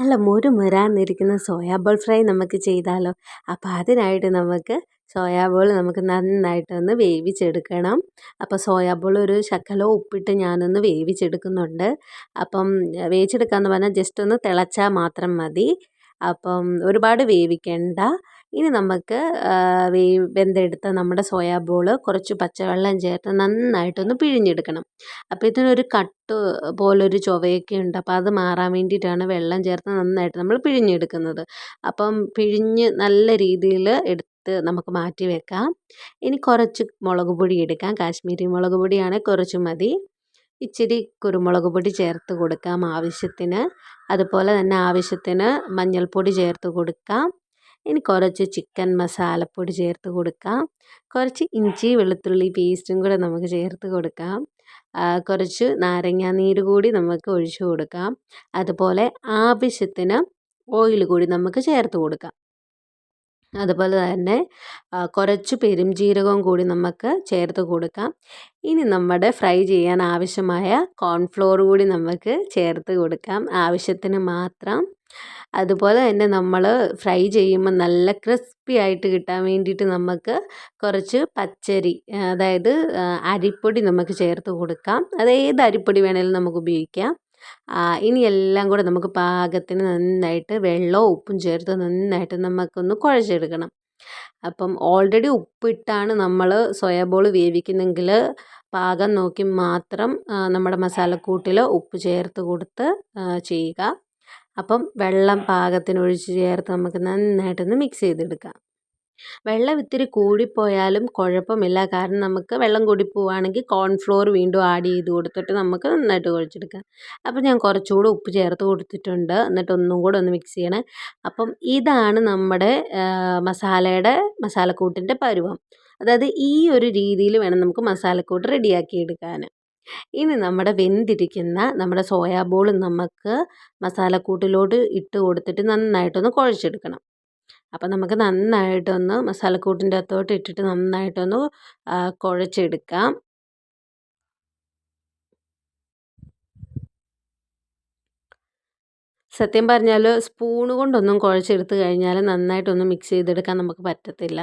നല്ല മുരുമുരാന്നിരിക്കുന്ന soya ball fry നമുക്ക് ചെയ്താലോ? അപ്പോൾ അതിനായിട്ട് നമുക്ക് സോയാ ബോൾ നമുക്ക് നന്നായിട്ടൊന്ന് വേവിച്ചെടുക്കണം. അപ്പോൾ സോയാ ബോൾ ഒരു ശക്കലോ ഉപ്പിട്ട് ഞാനൊന്ന് വേവിച്ചെടുക്കുന്നുണ്ട്. അപ്പം വേവിച്ചെടുക്കാമെന്ന് പറഞ്ഞാൽ ജസ്റ്റ് ഒന്ന് തിളച്ചാൽ മാത്രം മതി. അപ്പം ഒരുപാട് വേവിക്കേണ്ട. ഇനി നമുക്ക് വേ വെന്തെടുത്ത നമ്മുടെ സോയാ കുറച്ച് പച്ചവെള്ളം ചേർത്ത് നന്നായിട്ടൊന്ന് പിഴിഞ്ഞെടുക്കണം. അപ്പോൾ ഇതിനൊരു കട്ട് പോലൊരു ചൊവയൊക്കെ ഉണ്ട്. അപ്പോൾ അത് മാറാൻ വേണ്ടിയിട്ടാണ് വെള്ളം ചേർത്ത് നന്നായിട്ട് നമ്മൾ പിഴിഞ്ഞെടുക്കുന്നത്. അപ്പം പിഴിഞ്ഞ് നല്ല രീതിയിൽ എടുത്ത് നമുക്ക് മാറ്റി വെക്കാം. ഇനി കുറച്ച് മുളക് പൊടി എടുക്കാം. കാശ്മീരി മുളക് പൊടിയാണെങ്കിൽ കുറച്ച് മതി. ഇച്ചിരി കുരുമുളക് പൊടി ചേർത്ത് കൊടുക്കാം ആവശ്യത്തിന്. അതുപോലെ തന്നെ ആവശ്യത്തിന് മഞ്ഞൾപ്പൊടി ചേർത്ത് കൊടുക്കാം. ഇനി കുറച്ച് ചിക്കൻ മസാലപ്പൊടി ചേർത്ത് കൊടുക്കാം. കുറച്ച് ഇഞ്ചി വെളുത്തുള്ളി പേസ്റ്റും കൂടെ നമുക്ക് ചേർത്ത് കൊടുക്കാം. കുറച്ച് നാരങ്ങ നീര് കൂടി നമുക്ക് ഒഴിച്ചു കൊടുക്കാം. അതുപോലെ ആവശ്യത്തിന് ഓയിൽ കൂടി നമുക്ക് ചേർത്ത് കൊടുക്കാം. അതുപോലെ തന്നെ കുറച്ച് പെരുംജീരകവും കൂടി നമുക്ക് ചേർത്ത് കൊടുക്കാം. ഇനി നമ്മുടെ ഫ്രൈ ചെയ്യാൻ ആവശ്യമായ കോൺഫ്ലോർ കൂടി നമുക്ക് ചേർത്ത് കൊടുക്കാം. ആവശ്യത്തിന് മാത്രം. അതുപോലെ തന്നെ നമ്മൾ ഫ്രൈ ചെയ്യുമ്പോൾ നല്ല ക്രിസ്പി ആയിട്ട് കിട്ടാൻ വേണ്ടിയിട്ട് നമുക്ക് കുറച്ച് പച്ചരി അതായത് അരിപ്പൊടി നമുക്ക് ചേർത്ത് കൊടുക്കാം. അത് ഏത് അരിപ്പൊടി വേണമെങ്കിലും നമുക്ക് ഉപയോഗിക്കാം. ഇനി എല്ലാം കൂടെ നമുക്ക് പാകത്തിന് നന്നായിട്ട് വെള്ളവും ഉപ്പും ചേർത്ത് നന്നായിട്ട് നമുക്കൊന്ന് കുഴച്ചെടുക്കണം. അപ്പം ഓൾറെഡി ഉപ്പിട്ടാണ് നമ്മൾ സോയാബോൾ വേവിക്കുന്നെങ്കിൽ പാകം നോക്കി മാത്രം നമ്മുടെ മസാലക്കൂട്ടിൽ ഉപ്പ് ചേർത്ത് കൊടുത്ത് ചെയ്യുക. അപ്പം വെള്ളം പാകത്തിന് ഒഴിച്ച് ചേർത്ത് നമുക്ക് നന്നായിട്ടൊന്ന് മിക്സ് ചെയ്തെടുക്കാം. വെള്ളം ഇത്തിരി കൂടിപ്പോയാലും കുഴപ്പമില്ല. കാരണം നമുക്ക് വെള്ളം കൂടി പോവുകയാണെങ്കിൽ കോൺഫ്ലോർ വീണ്ടും ആഡ് ചെയ്ത് കൊടുത്തിട്ട് നമുക്ക് നന്നായിട്ട് കുഴച്ചെടുക്കാം. അപ്പം ഞാൻ കുറച്ചുകൂടെ ഉപ്പ് ചേർത്ത് കൊടുത്തിട്ടുണ്ട്. എന്നിട്ട് ഒന്നും കൂടെ ഒന്ന് മിക്സ് ചെയ്യണേ. അപ്പം ഇതാണ് നമ്മുടെ മസാലയുടെ മസാലക്കൂട്ടിന്റെ പരുവം. അതായത് ഈ ഒരു രീതിയിൽ വേണം നമുക്ക് മസാലക്കൂട്ട് റെഡിയാക്കി എടുക്കാൻ. ഇനി നമ്മുടെ വെന്തിരിക്കുന്ന നമ്മുടെ സോയാബോൾ നമുക്ക് മസാലക്കൂട്ടിലോട്ട് ഇട്ട് കൊടുത്തിട്ട് നന്നായിട്ടൊന്ന് കുഴച്ചെടുക്കണം. അപ്പം നമുക്ക് നന്നായിട്ടൊന്ന് മസാലക്കൂട്ടിന്റെ അകത്തോട്ട് ഇട്ടിട്ട് നന്നായിട്ടൊന്ന് കുഴച്ചെടുക്കാം. സത്യം പറഞ്ഞാൽ സ്പൂണ് കൊണ്ടൊന്നും കുഴച്ചെടുത്ത് കഴിഞ്ഞാൽ നന്നായിട്ടൊന്നും മിക്സ് ചെയ്തെടുക്കാൻ നമുക്ക് പറ്റത്തില്ല.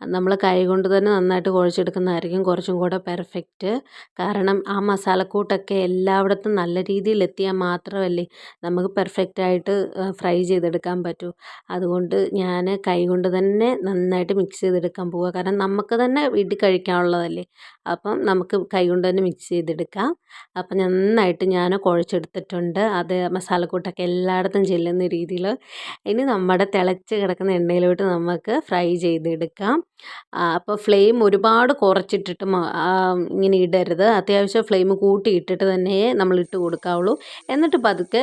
നമ്മൾ കൈ കൊണ്ട് തന്നെ നന്നായിട്ട് കുഴച്ചെടുക്കുന്നതായിരിക്കും കുറച്ചും കൂടെ പെർഫെക്റ്റ്. കാരണം ആ മസാലക്കൂട്ടൊക്കെ എല്ലായിടത്തും നല്ല രീതിയിൽ എത്തിയാൽ മാത്രമല്ലേ നമുക്ക് പെർഫെക്റ്റായിട്ട് ഫ്രൈ ചെയ്തെടുക്കാൻ പറ്റൂ. അതുകൊണ്ട് ഞാൻ കൈ കൊണ്ട് തന്നെ നന്നായിട്ട് മിക്സ് ചെയ്തെടുക്കാൻ പോവുക. കാരണം നമുക്ക് തന്നെ വീട്ടിൽ കഴിക്കാനുള്ളതല്ലേ. അപ്പം നമുക്ക് കൈ കൊണ്ട് തന്നെ മിക്സ് ചെയ്തെടുക്കാം. അപ്പം നന്നായിട്ട് ഞാൻ കുഴച്ചെടുത്തിട്ടുണ്ട്. അത് മസാലക്കൂട്ടൊക്കെ എല്ലായിടത്തും ചെല്ലുന്ന രീതിയിൽ ഇനി നമ്മുടെ തിളച്ച് കിടക്കുന്ന എണ്ണയിലോട്ട് നമുക്ക് ഫ്രൈ ചെയ്തെടുക്കാം. അപ്പോൾ ഫ്ലെയിം ഒരുപാട് കുറച്ചിട്ടിട്ട് ഇങ്ങനെ ഇടരുത്. അത്യാവശ്യം ഫ്ലെയിം കൂട്ടി ഇട്ടിട്ട് തന്നെ നമ്മൾ ഇട്ട് കൊടുക്കാവുള്ളൂ. എന്നിട്ട് പതുക്കെ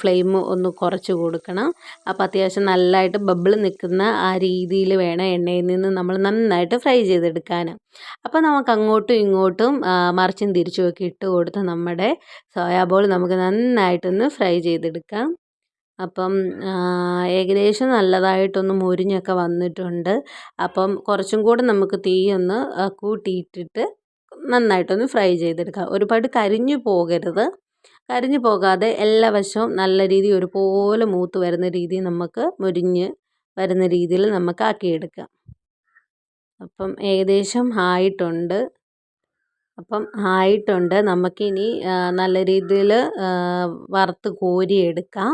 ഫ്ലെയിം ഒന്ന് കുറച്ച് കൊടുക്കണം. അപ്പോൾ അത്യാവശ്യം നല്ലതായിട്ട് ബബിൾ നിൽക്കുന്ന ആ രീതിയിൽ വേണം എണ്ണയിൽ നിന്ന് നമ്മൾ നന്നായിട്ട് ഫ്രൈ ചെയ്തെടുക്കാൻ. അപ്പോൾ നമുക്ക് അങ്ങോട്ടും ഇങ്ങോട്ടും മറിച്ചും തിരിച്ചും ഒക്കെ ഇട്ട് കൊടുത്ത് നമ്മുടെ സോയാബോൾ നമുക്ക് നന്നായിട്ടൊന്ന് ഫ്രൈ ചെയ്തെടുക്കാം. അപ്പം ഏകദേശം നല്ലതായിട്ടൊന്ന് മൊരിഞ്ഞൊക്കെ വന്നിട്ടുണ്ട്. അപ്പം കുറച്ചും കൂടെ നമുക്ക് തീ ഒന്ന് കൂട്ടിയിട്ടിട്ട് നന്നായിട്ടൊന്ന് ഫ്രൈ ചെയ്തെടുക്കാം. ഒരുപാട് കരിഞ്ഞു പോകരുത്. കരിഞ്ഞു പോകാതെ എല്ലാ വശവും നല്ല രീതിയിൽ ഒരുപോലെ മൂത്ത് വരുന്ന രീതിയിൽ നമുക്ക് മൊരിഞ്ഞ് വരുന്ന രീതിയിൽ നമുക്ക് ആക്കിയെടുക്കാം. അപ്പം ഏകദേശം ആയിട്ടുണ്ട്. അപ്പം ആയിട്ടുണ്ട്. നമുക്കിനി നല്ല രീതിയിൽ വറുത്ത് കോരിയെടുക്കാം.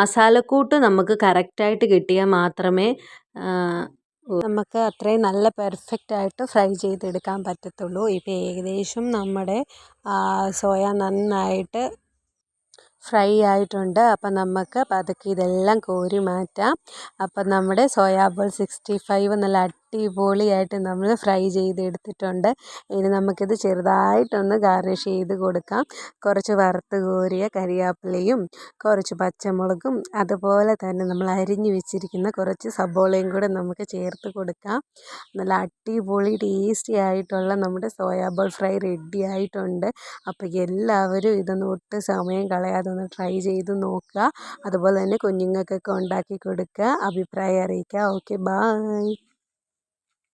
മസാലക്കൂട്ട് നമുക്ക് കറക്റ്റായിട്ട് കിട്ടിയാൽ മാത്രമേ നമുക്ക് അത്രയും നല്ല പെർഫെക്റ്റായിട്ട് ഫ്രൈ ചെയ്തെടുക്കാൻ പറ്റത്തുള്ളൂ. ഇപ്പോൾ ഏകദേശം നമ്മുടെ സോയ നന്നായിട്ട് ഫ്രൈ ആയിട്ടുണ്ട്. അപ്പം നമുക്ക് പതുക്കെ ഇതെല്ലാം കോരി മാറ്റാം. അപ്പം നമ്മുടെ സോയാബോൾ സിക്സ്റ്റി ഫൈവ് നല്ല അടിപൊളിയായിട്ട് നമ്മൾ ഫ്രൈ ചെയ്തെടുത്തിട്ടുണ്ട്. ഇനി നമുക്കിത് ചെറുതായിട്ടൊന്ന് ഗാർണിഷ് ചെയ്ത് കൊടുക്കാം. കുറച്ച് വറുത്ത് കോരിയ കരിയാപ്പിലയും കുറച്ച് പച്ചമുളകും അതുപോലെ തന്നെ നമ്മൾ അരിഞ്ഞു വെച്ചിരിക്കുന്ന കുറച്ച് സബോളയും കൂടെ നമുക്ക് ചേർത്ത് കൊടുക്കാം. നല്ല അടിപൊളി ടേസ്റ്റി ആയിട്ടുള്ള നമ്മുടെ സോയാബോൾ ഫ്രൈ റെഡി ആയിട്ടുണ്ട്. അപ്പോൾ എല്ലാവരും ഇതൊന്ന് ഒട്ടും സമയം കളയാതെ ഒന്ന് ട്രൈ ചെയ്ത് നോക്കുക. അതുപോലെ തന്നെ കുഞ്ഞുങ്ങൾക്കൊക്കെ ഉണ്ടാക്കി കൊടുക്കുക. അഭിപ്രായം അറിയിക്കുക. Okay bye